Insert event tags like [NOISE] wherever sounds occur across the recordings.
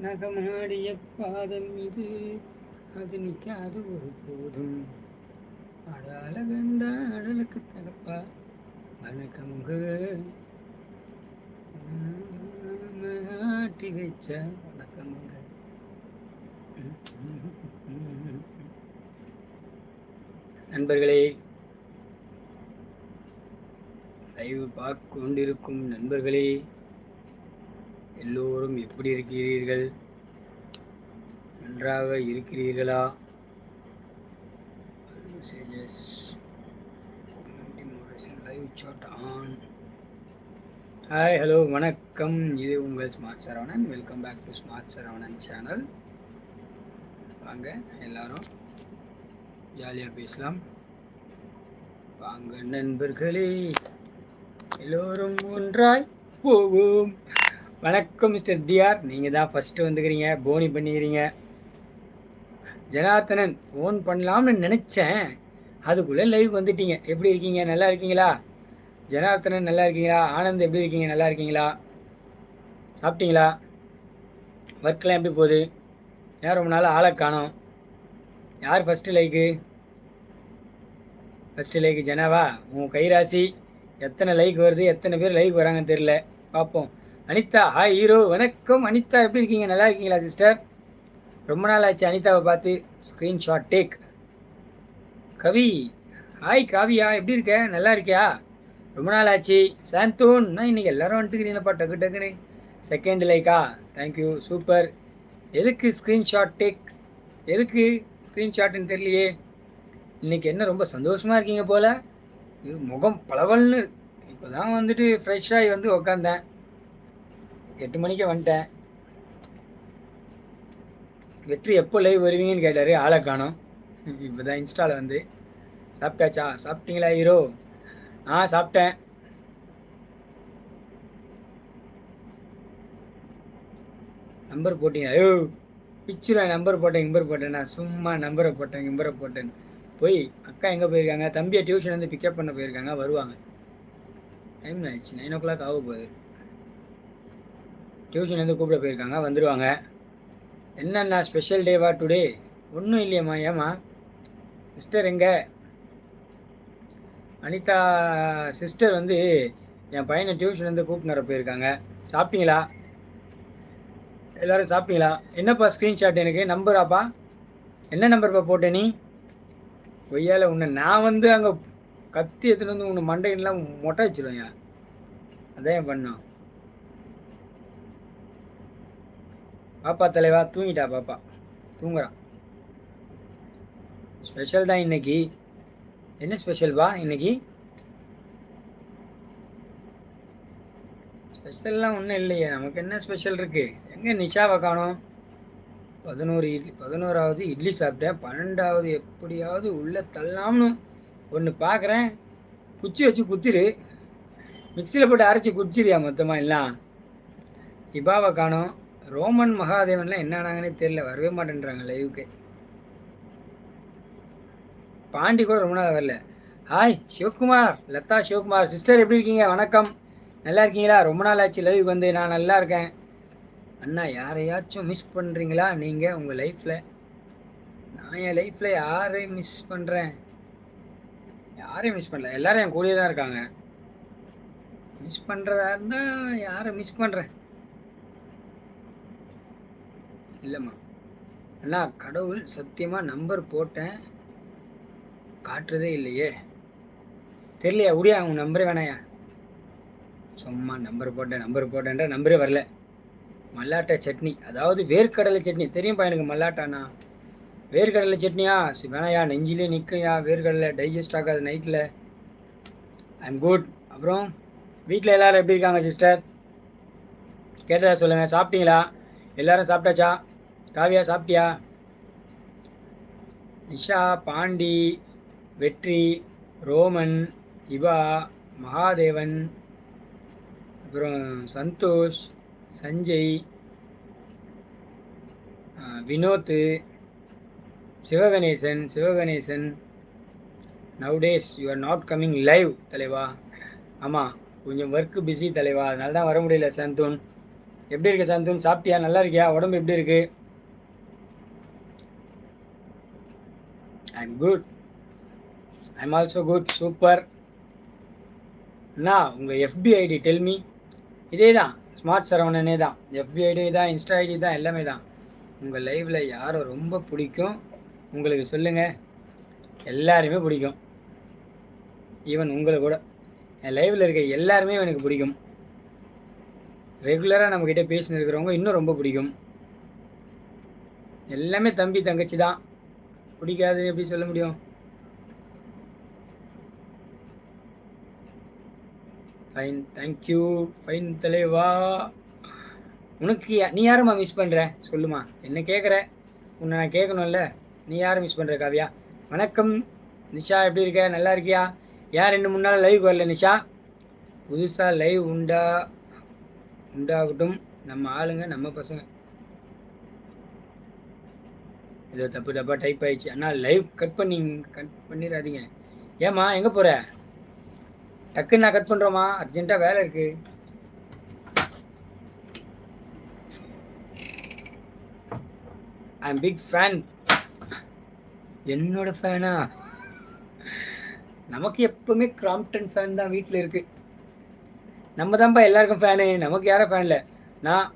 நகமாடிய பாதம் இது அது நிற்காது ஒரு போதும் அடால கண்ட அடலுக்கு தகப்பா. வணக்கமுங்க. ஆட்டி வச்ச வணக்கமுங்க. நண்பர்களே லைவ் பார்க்க கொண்டிருக்கும் நண்பர்களே எல்லோரும் எப்படி இருக்கிறீர்கள்? நன்றாக இருக்கிறீர்களா? Messages live chat on hi hello வணக்கம். இது உங்கள் smart Saravanan welcome back to smart Saravanan channel வாங்க எல்லாரும் ஜாலியாக பேசலாம். வாங்க நண்பர்களே. எல்லோரும் ஒன்றாய் போவோம். வணக்கம் மிஸ்டர் டிஆர் நீங்கள் தான் ஃபஸ்ட்டு வந்துக்கிறீங்க போனி பண்ணிக்கிறீங்க. ஜனார்த்தனன் ஃபோன் பண்ணலாம்னு நினச்சேன். அதுக்குள்ளே லைவ் வந்துட்டீங்க. எப்படி இருக்கீங்க? நல்லா இருக்கீங்களா? ஜனார்த்தனன் நல்லா இருக்கீங்களா? ஆனந்த் எப்படி இருக்கீங்க? நல்லா இருக்கீங்களா? சாப்பிட்டீங்களா? ஒர்க்கெலாம் எப்படி போகுது? ஏன் ரொம்ப நாள் ஆளை காணோம்? யார் ஃபஸ்ட்டு லைக்கு ஃபஸ்ட்டு லைக்கு ஜனாவா? உன் கைராசி எத்தனை லைக் வருது? எத்தனை பேர் லைக் வராங்கன்னு தெரில பார்ப்போம். அனிதா ஹாய் ஹீரோ வணக்கம். அனிதா எப்படி இருக்கீங்க? நல்லா இருக்கீங்களா சிஸ்டர் ரொம்ப நாள் ஆச்சு அனிதாவை பார்த்து. Screenshot take Kavi hi Kaviya எப்படி இருக்க? நல்லா இருக்கியா? ரொம்ப நாள் ஆச்சு. சாந்தோன் நான் இன்னைக்கு எல்லாரும் வந்துட்டுக்கிறீங்களப்பா டக்கு டக்குன்னு. செகண்ட் லைக்கா தேங்க்யூ சூப்பர் எதுக்கு ஸ்க்ரீன்ஷாட் டேக் எதுக்கு ஸ்க்ரீன்ஷாட்டுன்னு தெரியலையே. இன்னைக்கு என்ன ரொம்ப சந்தோஷமாக இருக்கீங்க போல்? இது முகம் பளவல்னு இப்போ தான் வந்துட்டு ஃப்ரெஷ்ஷாகி வந்து உக்காந்தேன். எட்டு மணிக்கே வந்துட்டேன். வெற்றி எப்போ லைவ் வருவீங்கன்னு கேட்டார் ஆளை காணோம். இப்போ தான் இன்ஸ்டாவில் வந்து. சாப்பிட்டாச்சா? சாப்பிட்டீங்களா ஹீரோ? ஆ சாப்பிட்டேன். நம்பர் போட்டீங்க. ஐயோ பிச்சுரா நம்பர் போட்டேன் நம்பர் போட்டேன். நான் சும்மா நம்பரை போட்டேன் நம்பரை போட்டேன். போய் அக்கா எங்கே போயிருக்காங்க? தம்பியை டியூஷன் வந்து பிக்கப் பண்ண போயிருக்காங்க வருவாங்க. டைம் ஆயிடுச்சு நைன் ஓ கிளாக் ஆக போகுது. டியூஷன்லேருந்து கூப்பிட போயிருக்காங்க வந்துடுவாங்க என்னண்ணா ஸ்பெஷல் டேவா டுடே ஒன்றும் இல்லையம்மா ஏம்மா? சிஸ்டர் எங்கே? அனிதா சிஸ்டர் வந்து என் பையனை டியூஷன்லேருந்து கூப்பிட்டு வர போயிருக்காங்க. சாப்பிட்டீங்களா? எல்லோரும் சாப்பிட்டீங்களா? என்னப்பா ஸ்க்ரீன்ஷாட் எனக்கு? நம்பராப்பா என்ன நம்பர்ப்பா போட்ட நீ? கொய்யால உன்னை நான் வந்து அங்கே கத்தி எடுத்துகிட்டு வந்து உன்னை மண்டையெல்லாம் மொட்டை வச்சிருவேன் அதான் பண்ணோம் பாப்பா தலைவா தூங்கிட்டா பாப்பா. தூங்குறான் ஸ்பெஷல் தான் இன்னைக்கு. என்ன ஸ்பெஷல் பா இன்னைக்கு? ஸ்பெஷல்லாம் ஒன்றும் இல்லையே. நமக்கு என்ன ஸ்பெஷல் இருக்கு? எங்கே நிஷாவை காணோம்? பதினோரு இட்லி பதினோராவது இட்லி சாப்பிட்டேன். பன்னெண்டாவது எப்படியாவது உள்ளே தள்ளலாம்னு ஒன்று பார்க்குறேன் குச்சி வச்சு குத்திரு. மிக்சியில் போட்டு அரைச்சி குச்சிரியா மொத்தமாக எல்லாம்? இபாவை காணும். ரோமன் மகாதேவன்லாம் என்ன ஆனாங்கன்னே தெரியல வரவே மாட்டேன்றாங்க லைவுக்கு பாண்டி கூட ரொம்ப நாள் வரல. ஹாய் சிவகுமார் லதா சிவகுமார் சிஸ்டர் எப்படி இருக்கீங்க? வணக்கம். நல்லா இருக்கீங்களா? ரொம்ப நாள் ஆச்சு லைவுக்கு வந்து நான் நல்லா இருக்கேன். அண்ணா யாரையாச்சும் மிஸ் பண்ணுறீங்களா நீங்கள் உங்கள் லைஃப்பில் நான் என் லைஃப்பில் யாரையும் மிஸ் பண்ணுறேன் யாரையும் மிஸ் பண்ணல. எல்லாரும் என் கூடயே தான் இருக்காங்க. மிஸ் பண்ணுறதா இருந்தால் யாரை மிஸ் பண்ணுறேன் இல்லைம்மா. அண்ணா கடவுள் சத்தியமாக நம்பர் போட்டேன். காட்டுறதே இல்லையே. தெரியலையா? உடியா உன் நம்பரே வேணாயா? சும்மா நம்பர் போட்டேன் நம்பர் போட்டேன்ற நம்பரே வரல. மல்லாட்டை சட்னி அதாவது வேர்க்கடலை சட்னி. தெரியும்ப்பா எனக்கு மல்லாட்டாண்ணா வேர்க்கடலை சட்னியா? சரி, வேணாயா? நெஞ்சிலே நிற்கையா வேர்க்கடலை டைஜஸ்ட் ஆகாது நைட்டில் ஐம் குட் அப்புறம் வீட்டில் எல்லோரும் எப்படி இருக்காங்க சிஸ்டர் கேட்டதா சொல்லுங்கள் சாப்பிட்டீங்களா? எல்லோரும் சாப்பிட்டாச்சா? காவியா சாப்பிட்டியா? நிஷா பாண்டி வெற்றி ரோமன் இவா மகாதேவன் அப்புறம் Santhosh Sanjay Vinoth Vinoth Sivaganesan Sivaganesan nowadays you are not coming live தலைவா. ஆமாம் கொஞ்சம் ஒர்க்கு பிஸி தலைவா அதனால தான் வர முடியல சந்தூன். எப்படி இருக்க சந்துன்? சாப்பிட்டியா? நல்லா இருக்கியா? உடம்பு எப்படி இருக்கு I'm good I'm also good super அண்ணா உங்கள் F B ID tell me இதே தான் ஸ்மார்ட் சரவணனே தான். எஃபி ஐடி தான் இன்ஸ்டா ஐடி தான் எல்லாமே தான். உங்கள் லைவில் யாரை ரொம்ப பிடிக்கும்? உங்களுக்கு சொல்லுங்கள் எல்லாருமே பிடிக்கும். ஈவன் உங்களை கூட. என் லைவில் இருக்க எல்லாருமே எனக்கு பிடிக்கும். ரெகுலராக நம்மக்கிட்ட பேசின்னு இருக்கிறவங்க இன்னும் ரொம்ப பிடிக்கும். எல்லாமே தம்பி தங்கச்சி தான். பிடிக்காதுன்னு எப்படி சொல்ல முடியும்? ஃபைன் தேங்க்யூ ஃபைன் தலைவா. உனக்கு நீ யாரும்மா மிஸ் பண்ணுற சொல்லுமா. என்ன கேட்குற உன்னை நான் கேட்கணும்ல நீ யாரை மிஸ் பண்ணுற காவியா? வணக்கம். நிஷா எப்படி இருக்க? நல்லா இருக்கியா? ஏன் ரெண்டு மூணு நாள் லைவ் வரல நிஷா? புதுசாக லைவ் உண்டா? உண்டாகட்டும். நம்ம ஆளுங்க நம்ம பசங்க. ஏதோ தப்பு தப்பாக டைப் ஆயிடுச்சு. அண்ணா லைவ் கட் பண்ணி கட் பண்ணிடாதீங்க ஏம்மா எங்கே போகிற டக்குன்னு நான் கட் பண்ணுறோமா அர்ஜென்ட்டாக வேலை இருக்குது ஐ எம் பிக் ஃபேன் என்னோட ஃபேனா நமக்கு எப்பவுமே கிராம்ப்டன் ஃபேன் தான் வீட்டில் இருக்கு. நம்ம தான்ப்பா எல்லாருக்கும் ஃபேனு நமக்கு யாரும் ஃபேன் இல்லை. நான்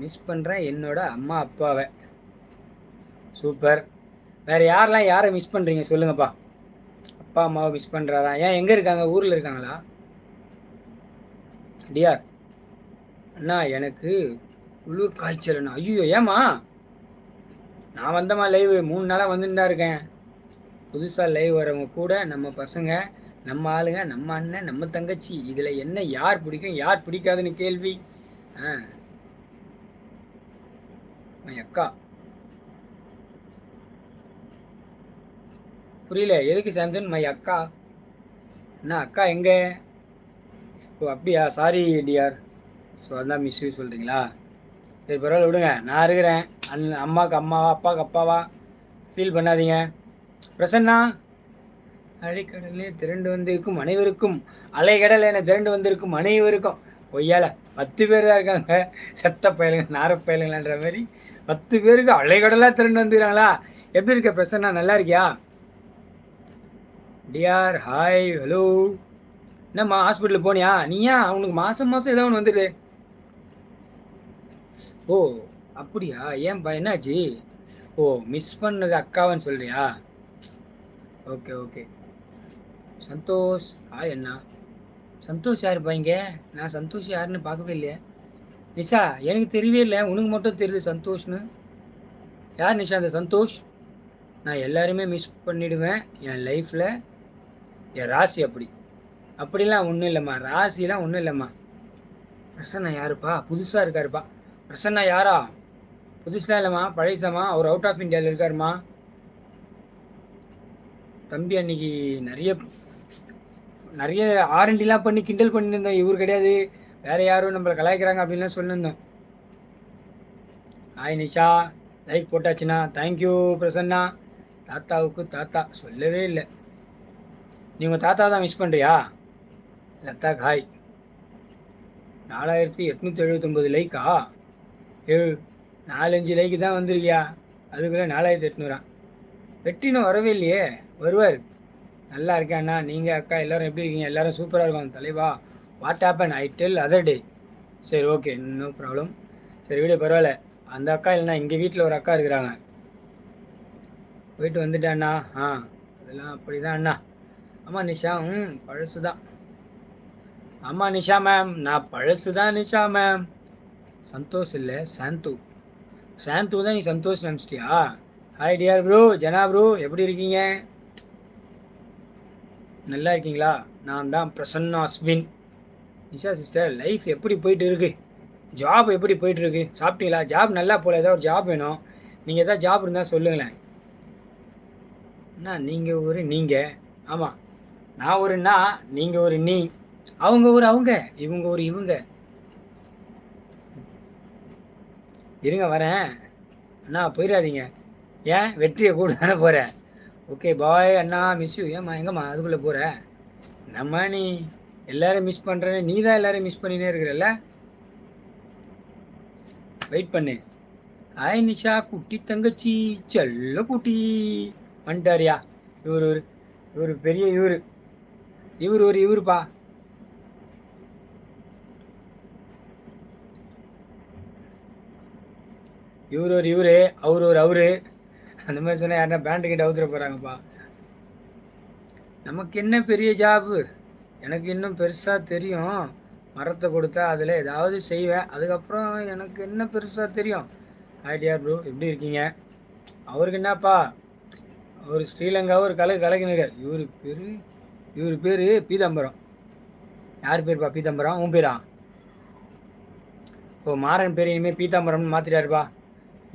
மிஸ் பண்ணுறேன் என்னோட அம்மா அப்பாவை. சூப்பர். வேறு யாரெல்லாம் யாரை மிஸ் பண்ணுறீங்க சொல்லுங்கப்பா. அப்பா அம்மாவை மிஸ் பண்ணுறாரா ஏன் எங்கே இருக்காங்க? ஊரில் இருக்காங்களா? டியார் அண்ணா எனக்கு உள்ளூர் காய்ச்சல் அண்ணா. ஐயோ ஏமா நான் வந்தம்மா லைவ் மூணு நாளாக வந்துட்டு தான் இருக்கேன். புதுசாக லைவ் வரவங்க கூட நம்ம பசங்க நம்ம ஆளுங்க நம்ம அண்ணன் நம்ம தங்கச்சி இதில் என்ன யார் பிடிக்கும் யார் பிடிக்காதுன்னு கேள்வி. ஆ. அக்கா. புரியல. எதுக்கு சேர்ந்தன் மை அக்கா. என்ன அக்கா எங்கே? ஓ அப்படியா? சாரி டிஆர் ஸோ அதான் மிஸ் சொல்கிறீங்களா சரி பரவாயில்ல விடுங்க. நான் இருக்கிறேன். அண்ணன் அம்மாவுக்கு அம்மாவா அப்பாவுக்கு அப்பாவா? ஃபீல் பண்ணாதீங்க. பிரசன்னா அடிக்கடலே திரண்டு வந்திருக்கும் அனைவருக்கும் அலைக்கடல் என திரண்டு வந்திருக்கும் அனைவருக்கும். பொய்யால பத்து பேர் தான் இருக்காங்க. செத்த பயலுங்க நார பயலுங்களான்ற மாதிரி பத்து பேருக்கு அலைக்கடலாக திரண்டு வந்துருக்காங்களா? எப்படி இருக்க பிரசன்னா? நல்லா இருக்கியா? டிஆர் ஹாய் ஹலோ என்னம்மா ஹாஸ்பிட்டலுக்கு போனியா? நீயா? அவனுக்கு மாதம் மாதம் ஏதோ ஒன்று வந்துடு ஓ அப்படியா? ஏன்பா என்னாச்சு? ஓ மிஸ் பண்ணது அக்காவன்னு சொல்றியா? Okay okay. சந்தோஷ் ஹாய் அண்ணா. சந்தோஷ் யாருப்பா இங்கே? நான் சந்தோஷ் யாருன்னு பார்க்கவே இல்லையே. நிஷா எனக்கு தெரியவே இல்லை. உனக்கு மட்டும் தெரியுது சந்தோஷ்னு. யார் நிஷா அந்த சந்தோஷ்? நான் எல்லாருமே மிஸ் பண்ணிடுவேன் என் லைஃப்பில் என் ராசி அப்படி. அப்படிலாம் ஒன்றும் இல்லைம்மா. ராசிலாம் ஒன்றும் இல்லைம்மா. பிரசன்னா யாருப்பா? புதுசாக இருக்காருப்பா. பிரசன்னா யாரா? புதுசுலாம் இல்லைம்மா. பழையசாமா. அவர் அவுட் ஆஃப் இந்தியாவில் இருக்காருமா? தம்பி அன்னைக்கு நிறைய நிறைய ஆரண்டிலாம் பண்ணி கிண்டல் பண்ணியிருந்தோம். இவர் கிடையாது. வேற யாரும் நம்மளை கலாய்க்கிறாங்க அப்படின்லாம் சொல்லியிருந்தோம். Hi Nisha. Like போட்டாச்சுண்ணா. Thank you Prasanna. தாத்தாவுக்கு தாத்தா. சொல்லவே இல்லை. நீ உங்கள் தாத்தா தான் மிஸ் பண்ணுறியா லத்தா காய். நாலாயிரத்தி எட்நூற்றி எழுபத்தொம்பது லைக்கா ஏ நாலஞ்சு லைக்கு தான் வந்திருக்கியா? அதுக்குள்ளே நாலாயிரத்தி எட்நூறா. வெட்டினும் வரவே இல்லையே. வருவார். நல்லா இருக்கேன் அண்ணா. நீங்கள் அக்கா எல்லோரும் எப்படி இருக்கீங்க? எல்லோரும் சூப்பராக இருக்கும் தலைவா what happen I tell other day சரி ஓகே நோ ப்ராப்ளம் சரி வீடு பரவாயில்ல. அந்த அக்கா இல்லைண்ணா எங்கள் வீட்டில் ஒரு அக்கா இருக்கிறாங்க. போயிட்டு வந்துட்டேன் அண்ணா. ஆ அதெல்லாம் அப்படி தான் அண்ணா. ஆமாம் நிஷா ம் பழசு தான். ஆமாம் நிஷா மேம் நான் பழசு தான் நிஷா மேம் சந்தோஷ் இல்லை சாந்து. சாந்து தான் நீ Santhosh நினச்சிட்டியா? Hi dear bro Jana bro எப்படி இருக்கீங்க? நல்லா இருக்கீங்களா? நான் தான் பிரசன்னா அஸ்வின். நிஷா சிஸ்டர் லைஃப் எப்படி போயிட்டு இருக்கு? ஜாப் எப்படி போயிட்டு இருக்கு? சாப்பிட்டீங்களா? ஜாப் நல்லா போல ஏதாவது ஒரு ஜாப் வேணும். நீங்கள் ஏதாவது ஜாப் இருந்தால் சொல்லுங்களேன். அண்ணா நீங்கள் ஒரு நீங்கள் ஆமாம் நான் ஒரு நான் நீங்கள் ஒரு நீ. அவங்க ஒரு அவங்க இவங்க ஒரு இவங்க. இருங்க வரேன். அண்ணா போயிடாதீங்க. ஏன்? வெற்றியை கூட தானே போகிறேன் ஓகே பாய் அண்ணா மிஸ் யூ ஏம்மா எங்கம்மா அதுக்குள்ளே போகிற நம்ம நீ எல்லாரும் மிஸ் பண்ணுறேன்னு நீ தான் எல்லாரும் மிஸ் பண்ணினே இருக்கிறல்ல? வெயிட் பண்ணு. ஆய் நிஷா குட்டி தங்கச்சி. செல்ல குட்டி. வந்துட்டாரியா. இவர் ஒரு இவர் பெரிய இவர். இவர் ஒரு இவருப்பா. இவர் ஒரு இவரு அவர் ஒரு அவரு. அந்த மாதிரி சொன்னால் யாருன்னா பேண்ட் கிட்ட அவுத்துற போறாங்கப்பா. நமக்கு என்ன பெரிய ஜாபு எனக்கு இன்னும் பெருசாக தெரியும். மரத்தை கொடுத்தா அதில் ஏதாவது செய்வேன். அதுக்கப்புறம் எனக்கு என்ன பெருசாக தெரியும்? ஐடியா ப்ரோ எப்படி இருக்கீங்க? அவருக்கு என்னப்பா? அவர் ஸ்ரீலங்காவும் ஒரு கலை கலைஞர் இவர் பெரிய இவர் பேர் பீதாம்பரம். யார் பேர்ப்பா பீதாம்பரம்? உன் பேரா? ஓ மாறன் பேர் இனிமேல் பீதாம்பரம்னு மாற்றிட்டாருப்பா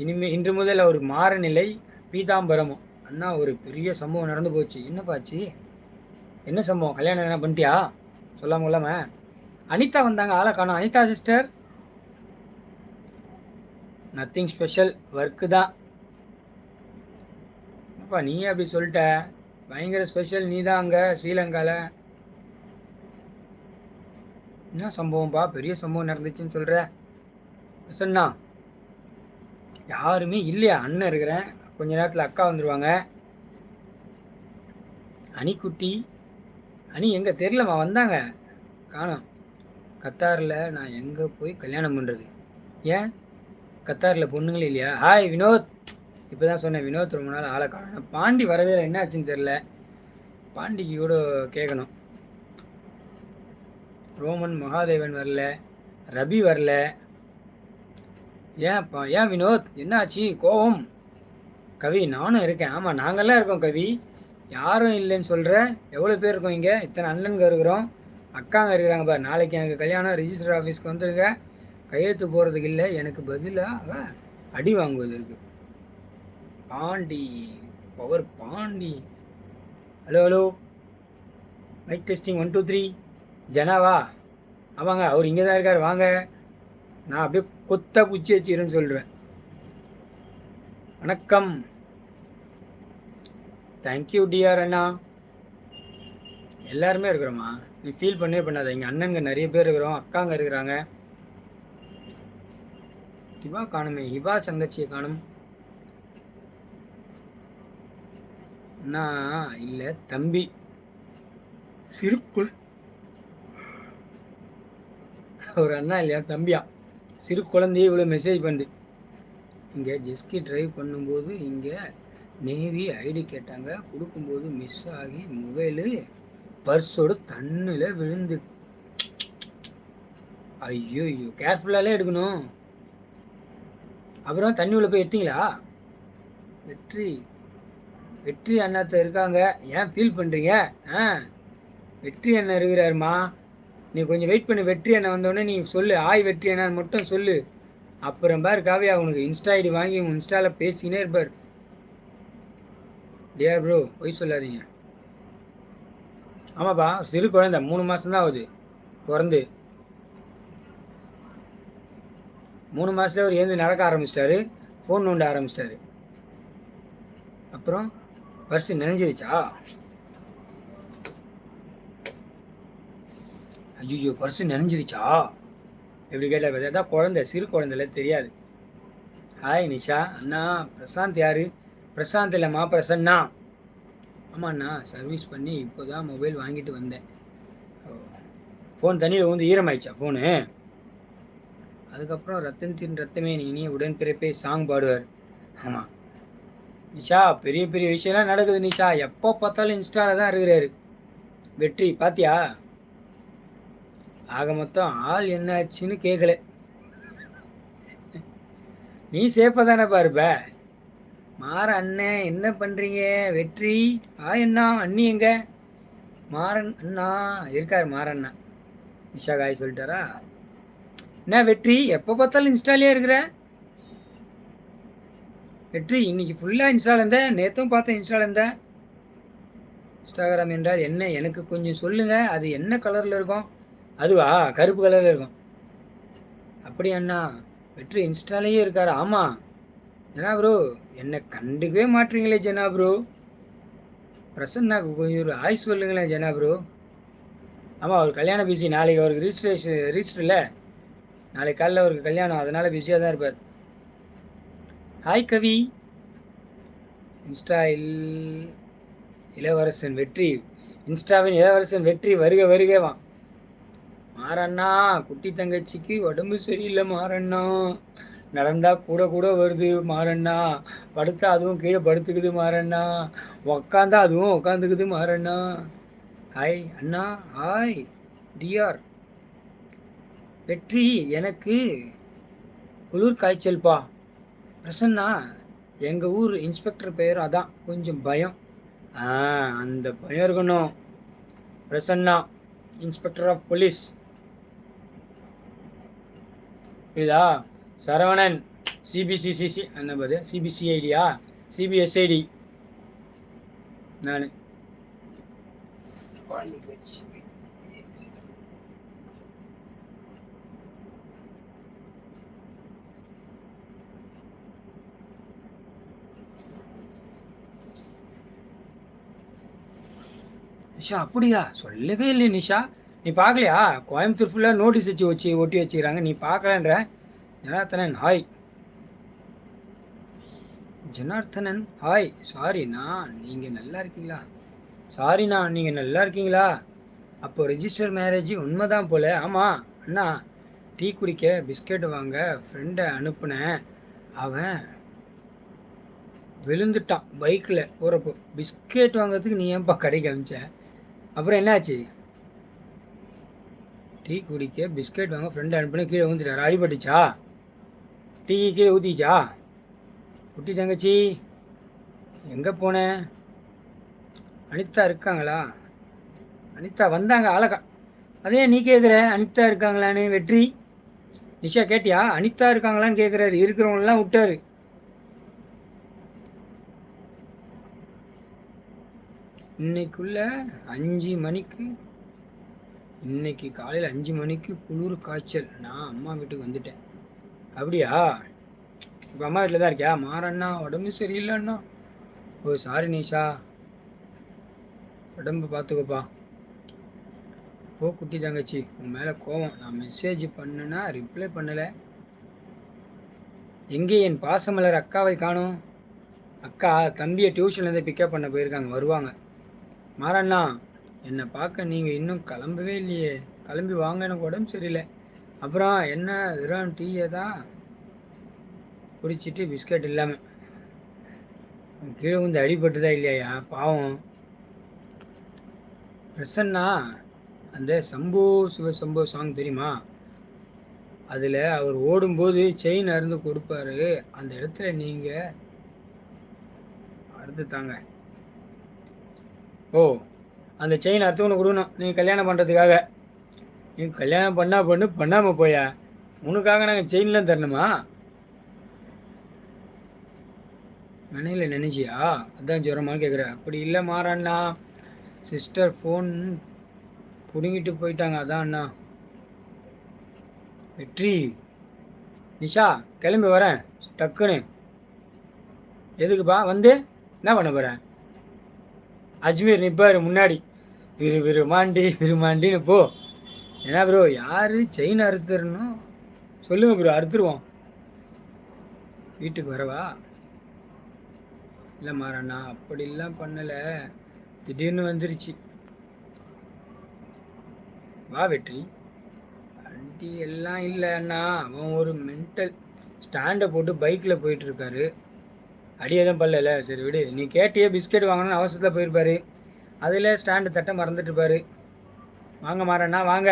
இனிமேல் இன்று முதல் அவர் மாறநிலை பீதாம்பரமும். அண்ணா ஒரு பெரிய சம்பவம் நடந்து போச்சு. என்னப்பாச்சு என்ன சம்பவம்? கல்யாணம் எதனா பண்ணிட்டியா? சொல்லாம கொள்ளாம. அனிதா வந்தாங்க ஆளை காணும். Anitha sister nothing special work தான். அப்பா நீ அப்படி சொல்லிட்ட? பயங்கர ஸ்பெஷல் நீ தான் அங்கே ஸ்ரீலங்காவில் என்ன சம்பவம்ப்பா பெரிய சம்பவம் நடந்துச்சுன்னு சொல்கிற சொன்னா யாருமே இல்லையா? அண்ணன் இருக்கிறேன். கொஞ்ச நேரத்தில் அக்கா வந்துடுவாங்க அணிக்குட்டி அணி எங்கே? தெரிலம்மா வந்தாங்க. காணும். கத்தாரில் நான் எங்கே போய் கல்யாணம் பண்ணுறது ஏன்? கத்தாரில் பொண்ணுங்களே இல்லையா? ஹாய் வினோத். இப்போ தான் சொன்னேன் வினோத் ரொம்ப நாள் ஆளை காணும். பாண்டி வரவே என்ன ஆச்சுன்னு தெரில பாண்டிக்கு கூட கேட்கணும் ரோமன் மகாதேவன் வரல ரபி வரல. ஏன்ப்பா ஏன் வினோத் என்ன ஆச்சு? கோவம் கவி நானும் இருக்கேன். ஆமாம் நாங்கள்லாம் இருக்கோம் கவி. யாரும் இல்லைன்னு சொல்கிற எவ்வளோ பேர் இருக்கோம் இங்கே? இத்தனை அண்ணனுங்க இருக்கிறோம். அக்காங்க இருக்கிறாங்க பார். நாளைக்கு எனக்கு கல்யாணம் ரிஜிஸ்டர் ஆஃபீஸ்க்கு வந்துருங்க. கையெழுத்து போகிறதுக்கு இல்லை. எனக்கு பதிலாக அடி வாங்குவதற்கு. Pandi power Pandi. Hello hello mike testing one two three ஜனாவா. ஆமாங்க அவர் இங்கே தான் இருக்கார் வாங்க. நான் அப்படியே கொத்த குச்சி வச்சிருன்னு சொல்கிறேன் வணக்கம். தேங்க்யூ டிஆர் அண்ணா. எல்லாருமே இருக்கிறோம்மா. நீ ஃபீல் பண்ணவே பண்ணாத. எங்கள் அண்ணங்க நிறைய பேர் இருக்கிறோம். அக்காங்க இருக்கிறாங்க. ஹிபா காணுமே. ஹிபா சங்கச்சியை காணும். அண்ணா இல்லை தம்பி. சிறுக்குள். ஒரு அண்ணா இல்லையா தம்பியா? சிறு குழந்தையே இவ்வளோ மெசேஜ் பண்ணுது. இங்கே ஜெஸ்கி ட்ரைவ் பண்ணும்போது இங்கே நேவி ஐடி கேட்டாங்க. கொடுக்கும்போது மிஸ் ஆகி மொபைலு பர்ஸோடு தண்ணில் விழுந்து. ஐயோ ஐயோ கேர்ஃபுல்லாலே எடுக்கணும். அப்புறம் தண்ணி உள்ள போய் எடுத்தீங்களா? வெற்றி. வெற்றி அண்ணாத்த இருக்காங்க. ஏன் ஃபீல் பண்ணுறீங்க ஆ? வெற்றி அண்ணன் இருக்கிறாருமா? நீ கொஞ்சம் வெயிட் பண்ணி. வெற்றி அண்ணன் வந்தோடனே நீ சொல்லு. ஆய் வெற்றி அண்ணன் மட்டும் சொல்லு. அப்புறம் பார் காவியா உனக்கு இன்ஸ்டா ஐடி வாங்கி உங்கள் இன்ஸ்டாவில் பேசினே இருப்பார். டியார் ப்ரோ பொய் சொல்லாதீங்க. ஆமாப்பா சிறு குழந்தை. மூணு மாதம்தான் ஆகுது. பிறந்து. மூணு மாதத்துல அவர் ஏந்து நடக்க ஆரம்பிச்சிட்டாரு. ஃபோன் நோண்ட ஆரம்பிச்சிட்டாரு. அப்புறம்? பர்ஸ் நினைஞ்சிருச்சா ஐயோ பர்ஸ் நினைஞ்சிருச்சா எப்படி கேட்டால் பார்த்தா குழந்தை சிறு குழந்தைல தெரியாது. ஹாய் நிஷா. அண்ணா பிரசாந்த் யாரு? பிரசாந்த் இல்லைம்மா பிரசன்னா ஆமாண்ணா சர்வீஸ் பண்ணி இப்போ தான் மொபைல் வாங்கிட்டு வந்தேன். ஃபோன் தண்ணியில் வந்து ஈரமாயிடுச்சா ஃபோனு அதுக்கப்புறம் ரத்தத்தின் ரத்தமே நீ உடன்பிறப்பே சாங் பாடுவார். ஆமாம் நிஷா பெரிய பெரிய விஷயம்லாம் நடக்குது நிஷா. எப்போ பார்த்தாலும் இன்ஸ்டாவில் தான் இருக்கிறாரு. வெற்றி பாத்தியா? ஆக மொத்தம் ஆள் என்னாச்சுன்னு கேட்கல நீ சேஃபாக தானே பாருப்ப? மாற அண்ணன் என்ன பண்ணுறீங்க வெற்றி ஆ என்ன அண்ணி எங்க? மாறன் அண்ணா இருக்கார் மாறண்ணா நிஷா காய் சொல்லிட்டாரா? என்ன வெற்றி எப்போ பார்த்தாலும் இன்ஸ்டாலே இருக்கிற? வெற்றி. இன்னைக்கு ஃபுல்லாக இன்ஸ்டால் இருந்தேன். நேற்றும் பார்த்தேன் இன்ஸ்டால் இருந்தேன். இன்ஸ்டாகிராம் என்றால் என்ன? எனக்கு கொஞ்சம் சொல்லுங்கள் அது என்ன கலரில் இருக்கும்? அதுவா? கருப்பு கலரில் இருக்கும். அப்படி அண்ணா. வெற்றி இன்ஸ்டாலேயே இருக்கார். ஆமாம் ஜனா ப்ரோ என்னை கண்டுக்கவே மாட்டீங்களே ஜனா ப்ரோ பிரசன்னாக்கு கொஞ்சம் ஒரு ஆய் சொல்லுங்களேன் ஜனா ப்ரோ ஆமாம் அவர் கல்யாணம் பிஸி நாளைக்கு அவருக்கு ரிஜிஸ்ட்ரேஷன் ரிஜிஸ்டரில் நாளைக்கு காலையில் அவருக்கு கல்யாணம். அதனால் பிஸியாக தான் இருப்பார். ஹாய் கவி இன்ஸ்டா இல் இளவரசன் வெற்றி. இன்ஸ்டாவின் இளவரசன் வெற்றி வருக வருகவா மாறண்ணா குட்டி தங்கச்சிக்கு உடம்பு சரியில்லை மாறண்ணா. நடந்தா கூட கூட வருது மாறண்ணா. படுத்தா அதுவும் கீழே படுத்துக்குது மாறண்ணா. உக்காந்தா அதுவும் உக்காந்துக்குது மாறண்ணா. ஹாய் அண்ணா. ஹாய் டிஆர் வெற்றி எனக்கு குளிர் காய்ச்சல்பா பிரசன்னா எங்கள் ஊர் இன்ஸ்பெக்டர் பெயர் அதான். கொஞ்சம் பயம். ஆ அந்த பயம் இருக்கணும். Prasanna inspector of police. இதா? சரவணன். சிபிசிசிசி என்ன பாது சிபிசிஐடியா சிபிஎஸ்ஐடி நான். நிஷா அப்படியா? சொல்லவே இல்லையே நிஷா. நீ பார்க்கலையா? கோயம்புத்தூர் ஃபுல்லாக நோட்டீஸ் வச்சு வச்சு ஒட்டி வச்சுக்கிறாங்க. நீ பார்க்கலன்ற? ஜனார்த்தனன் ஹாய் ஜனார்த்தனன் ஹாய் சாரிண்ணா நீங்கள் நல்லா இருக்கீங்களா? சாரிண்ணா நீங்கள் நல்லா இருக்கீங்களா? அப்போ ரெஜிஸ்டர் மேரேஜ் உண்மைதான் போல. ஆமாம் அண்ணா டீ குடிக்க பிஸ்கெட் வாங்க ஃப்ரெண்டை அனுப்புனேன். அவன் விழுந்துட்டான் பைக்கில் போகிறப்போ பிஸ்கெட் வாங்குறதுக்கு நீ ஏன்பா கடைக்கு அனுப்பிச்சேன் அப்புறம் என்னாச்சு? டீ குடிக்க பிஸ்கெட் வாங்க ஃப்ரெண்டு அனுப்பின கீழே ஊந்துட்டார் அடிபட்டுச்சா? டீ கீழே ஊற்றிச்சா குட்டி தங்கச்சி எங்கே போனேன் அனிதா இருக்காங்களா? அனிதா வந்தாங்க. அழகா அதே நீ கேட்குற அனிதா இருக்காங்களான்னு வெற்றி. நிஷா கேட்டியா? அனிதா இருக்காங்களான்னு கேட்குறாரு இருக்கிறவங்களாம் விட்டாரு. இன்னைக்குள்ள அஞ்சு மணிக்கு இன்னைக்கு காலையில் அஞ்சு மணிக்கு குளிர் காய்ச்சல். நான் அம்மா வீட்டுக்கு வந்துட்டேன். அப்படியா? இப்போ அம்மா வீட்டில் தான் இருக்கியா? மாறண்ணா உடம்பு சரியில்லைண்ணா ஓ சாரி நிஷா. உடம்பு பார்த்துக்கோப்பா ஓ குட்டி தங்கச்சி. உன் மேலே கோவம். நான் மெசேஜ் பண்ணுனா ரிப்ளை பண்ணலை. எங்கே என் பாசமலர் அக்காவை காணும்? அக்கா தம்பியை டியூஷன்லேருந்து பிக்கப் பண்ண போயிருக்காங்க. வருவாங்க. மாறண்ணா என்னை பார்க்க நீங்கள் இன்னும் கிளம்பவே இல்லையே. கிளம்பி வாங்க எனக்கு உடம்பு சரியில்லை. அப்புறம் என்ன வெறும் டீயை தான் குடிச்சிட்டு பிஸ்கட் இல்லாமல் கீழே வந்து அடிபட்டுதா இல்லையா பாவம். பிரசன்னா அந்த சம்போ சிவ சம்போ சாங் தெரியுமா? அதில் அவர் ஓடும்போது செயின் அருந்து கொடுப்பாரு. அந்த இடத்துல நீங்கள் அறுத்து தாங்க ஓ அந்த செயின் அடுத்தவனு கொடுக்கணும். நீங்கள் கல்யாணம் பண்ணுறதுக்காக நீ கல்யாணம் பண்ணால் பண்ணு பண்ணாமல் போயா? உனக்காக நாங்கள் செயின்லாம் தரணுமா? நினைவில் நினைச்சியா? அதான் ஜுரமான்னு கேட்குற அப்படி இல்லை மாறண்ணா. சிஸ்டர் ஃபோன் பிடுங்கிட்டு போயிட்டாங்க. அதான் அண்ணா. வெற்றி. நிஷா கிளம்பி வரேன். டக்குன்னு. எதுக்குப்பா? வந்து என்ன பண்ண போகிறேன் அஜ்மீர் நிற்பார் முன்னாடி. விரு விருமாண்டி விருமாண்டின்னு போ. ஏன்னா ப்ரோ யார் செயின் அறுத்துறணும் சொல்லுங்க ப்ரோ அறுத்துருவோம். வீட்டுக்கு வரவா? இல்லை மாறண்ணா அப்படிலாம் பண்ணலை. திடீர்னு வந்துருச்சு. வா வெற்றி. அடி எல்லாம் இல்லை அண்ணா. அவன் ஒரு மென்டல் ஸ்டாண்டை போட்டு பைக்கில் போயிட்டுருக்காரு அடி எதுவும் பண்ணல சரி விடு. நீ கேட்டியே பிஸ்கெட் வாங்கணும்னு அவசரத்தில் போயிருப்பாரு. அதில் ஸ்டாண்டு தட்ட மறந்துட்டுருப்பாரு வாங்க மாறேண்ணா வாங்க.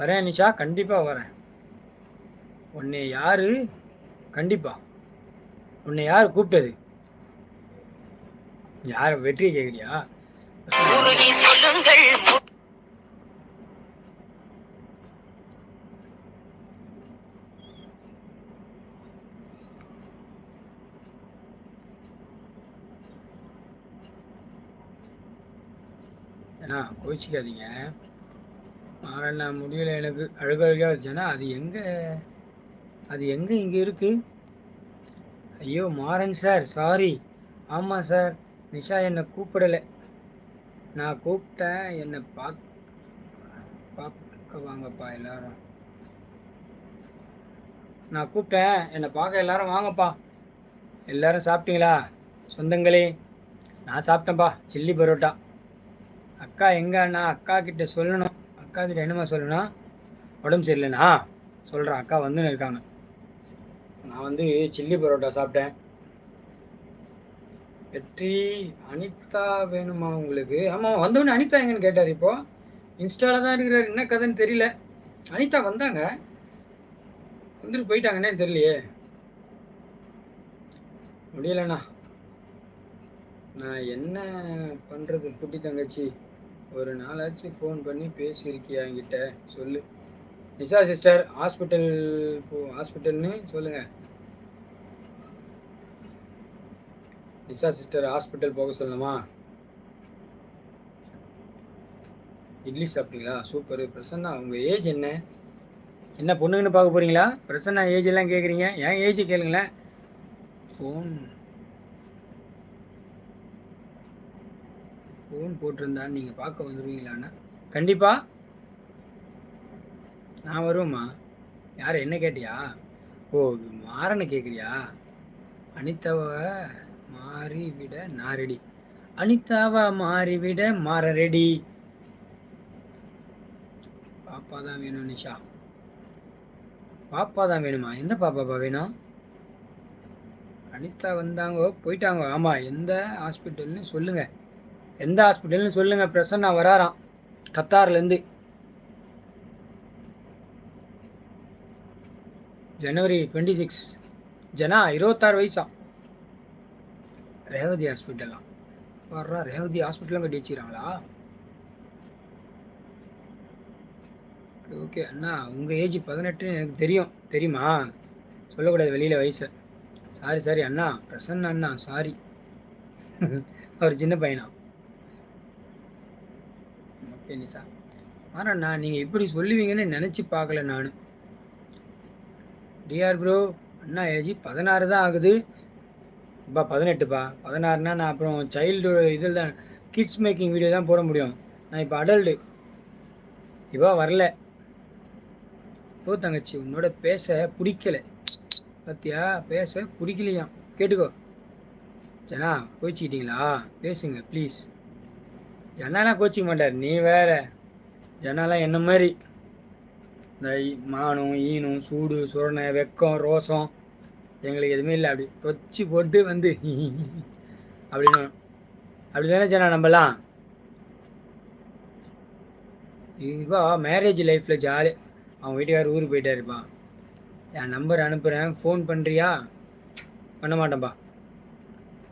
வரேன் நிஷா கண்டிப்பாக வரேன். உன்னை யார்? கண்டிப்பாக உன்னை யார் கூப்பிட்டது? யார் வெற்றி கேட்குறியா சொல்லுங்கள் ஏன்னா கோச்சிக்காதீங்க. மாறண்ணா முடியல எனக்கு. அழுக அழுகாக வச்சேன்னா அது எங்கே அது எங்கே இங்கே இருக்குது ஐயோ மாறன் சார் சாரி ஆமாம் சார் நிஷா என்னை கூப்பிடலை. நான் கூப்பிட்டேன். என்னை பார்க்க பார்க்க வாங்கப்பா எல்லாரும். நான் கூப்பிட்டேன். என்னை பார்க்க எல்லாரும் வாங்கப்பா. எல்லாரும் சாப்பிட்டீங்களா? சொந்தங்களே. நான் சாப்பிட்டேன்ப்பா சில்லி பரோட்டா. அக்கா எங்கண்ணா? அக்கா கிட்ட சொல்லணும். அக்கா கிட்ட என்னம்மா சொல்லணும் உடம்பு சரியில்லைண்ணா சொல்கிறேன் அக்கா வந்துன்னு இருக்காங்க. நான் வந்து சில்லி பரோட்டா சாப்பிட்டேன். வெற்றி அனிதா வேணுமா உங்களுக்கு? ஆமாம் வந்தவொடனே அனிதா எங்கன்னு கேட்டார் இப்போ. இன்ஸ்டால தான் இருக்கிறார். என்ன கதைன்னு தெரியல. அனிதா வந்தாங்க. வந்துட்டு போயிட்டாங்கன்னே தெரியலையே. முடியலண்ணா. நான் என்ன பண்ணுறது குட்டி தங்கச்சி? ஒரு நாளாச்சும் ஃபோன் பண்ணி பேசியிருக்கியா என்கிட்ட? சொல்லு. நிஷா சிஸ்டர் ஹாஸ்பிட்டல் போ ஹாஸ்பிட்டல்னு சொல்லுங்கள் நிஷா சிஸ்டர் ஹாஸ்பிட்டல் போக சொல்லணுமா? இட்லி சாப்பிட்டீங்களா? சூப்பர் பிரசன்னா உங்கள் ஏஜ் என்ன? என்ன பொண்ணுங்கன்னு பார்க்க போகிறீங்களா பிரசன்னா ஏஜ் எல்லாம் கேட்குறீங்க என் ஏஜ் கேளுங்களேன். ஃபோன் ஃபோன் போட்டிருந்தா நீங்கள் பார்க்க வந்துடுவீங்களாண்ணா கண்டிப்பாக நான் வருவேம்மா. யார் என்ன கேட்டியா? ஓ மாறனை கேட்குறியா? அனிதாவை மாறிவிட நான் ரெடி அனிதாவா மாறிவிட மாற ரெடி பாப்பா தான் வேணும் நிஷா. பாப்பா தான் வேணுமா? எந்த பாப்பாப்பா வேணும்? அனிதா வந்தாங்க போயிட்டாங்க. ஆமாம் எந்த ஹாஸ்பிட்டல்னு சொல்லுங்கள் எந்த ஹாஸ்பிட்டல்னு சொல்லுங்கள் பிரசன்னா வராராம். கத்தார்லேருந்து ஜனவரி டுவெண்ட்டி சிக்ஸ் ஜனா இருபத்தாறு வயசா. ரேவதி ஹாஸ்பிட்டலாம் வர்றா ரேவதி ஹாஸ்பிட்டலும் கட்டி வச்சுக்கிறாங்களா? ஓகே அண்ணா உங்கள் ஏஜ் பதினெட்டுன்னு எனக்கு தெரியும். தெரியுமா? சொல்லக்கூடாது வெளியில் வயசு. சாரி சாரி அண்ணா பிரசன்ன அண்ணா சாரி [LAUGHS] அவர் சின்ன பையனா? ஓகே ஆனால் நான் நீங்கள் இப்படி சொல்லுவீங்கன்னு நினச்சி பார்க்கல நான். டிஆர் ப்ரோ அண்ணா ஏஜி பதினாறு தான் ஆகுது. இப்போ பதினெட்டுப்பா பதினாறுனா நான் அப்புறம் சைல்டு இதில் தான் கிட்ஸ் மேக்கிங் வீடியோ தான் போட முடியும். நான் இப்போ அடல்டு இப்போ வரல. ஓ தங்கச்சி உன்னோட பேச பிடிக்கல. பார்த்தியா பேச பிடிக்கலையாம். கேட்டுக்கோ. ஜனா போய்ச்சிக்கிட்டீங்களா? பேசுங்க ப்ளீஸ் ஜனாலாம் கோச்சிக்க மாட்டார் நீ வேற. ஜனாலாம் என்ன மாதிரி? இந்த மானம் ஈனம் சூடு சுரணை வெக்கம் ரோசம் எங்களுக்கு எதுவுமே இல்லை. அப்படி தொச்சு போட்டு வந்து [LAUGHS] அப்படின்னு. அப்படி தானே ஜனா நம்பலாம்? இப்போ மேரேஜ் லைஃப்பில் ஜாலி அவன் வீட்டுக்காரர் ஊருக்கு போயிட்டாருப்பா. என் நம்பர் அனுப்புகிறேன் ஃபோன் பண்ணுறியா பண்ண மாட்டேன்ப்பா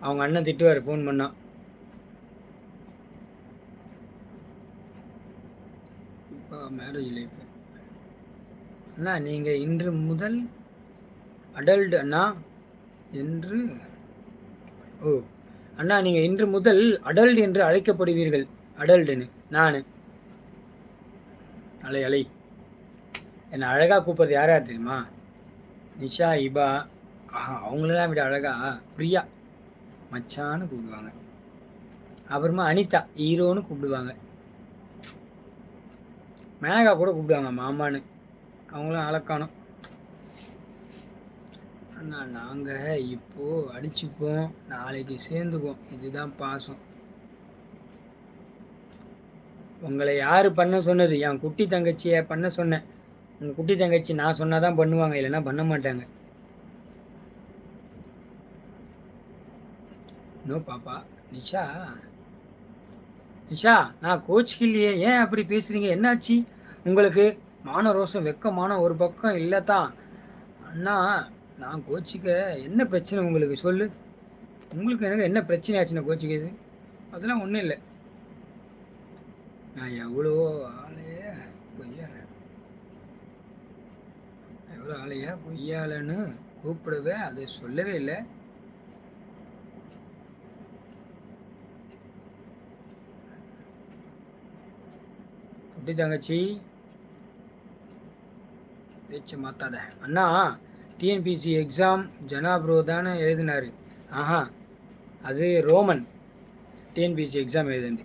அவங்க அண்ணன் திட்டுவார் ஃபோன் பண்ணால் இப்போ மேரேஜ் லைஃப் அண்ணா நீங்கள் இன்று முதல் அடல்ட் அண்ணா என்று ஓ அண்ணா நீங்கள் இன்று முதல் அடல்ட் என்று அழைக்கப்படுவீர்கள். அடல்டுன்னு நான். அலை அலை. என்னை அழகாக கூப்பிட்றது யார் யார் தெரியுமா? நிஷா இபா. அவங்களெல்லாம் விட அழகா பிரியா. மச்சான்னு கூப்பிடுவாங்க. அப்புறமா அனிதா ஹீரோன்னு கூப்பிடுவாங்க. மேனகா கூட கூப்பிடுவாங்க மாமான்னு. அவங்களும் அழக்கானோம் அண்ணா நாங்கள் இப்போது அடிச்சுப்போம் நாளைக்கு சேர்ந்துக்குவோம். இதுதான் பாசம். உங்களை யார் பண்ண சொன்னது? என் குட்டி தங்கச்சியை பண்ண சொன்னேன். உங்கள் குட்டி தங்கச்சி நான் சொன்னால் தான் பண்ணுவாங்க இல்லைன்னா பண்ண மாட்டாங்க. No papa. நிஷா நிஷா நான் கோச்சுக்கு இல்லையே. ஏன் அப்படி பேசுகிறீங்க என்னாச்சு? உங்களுக்கு மான ரோசம் வெக்கமான ஒரு பக்கம் இல்லை தான் அண்ணா நான் கோச்சிக்க என்ன பிரச்சனை உங்களுக்கு? சொல்லு. உங்களுக்கு எனக்கு என்ன பிரச்சனை ஆச்சுன்னா கோச்சிக்கிறது அதெல்லாம் ஒன்றும் இல்லை. நான் எவ்வளோ ஆலையே கொய்யால எவ்வளோ ஆலையா கொய்யாலன்னு கூப்பிடவே அதை சொல்லவே இல்லை. குட்டி தங்கச்சி. பேச்சு மாத்தாத. அண்ணா T N P S C exam Jana bro தானே எழுதினாரு. ஆஹா அது ரோமன். டிஎன்பிசி எக்ஸாம் எழுதுனது.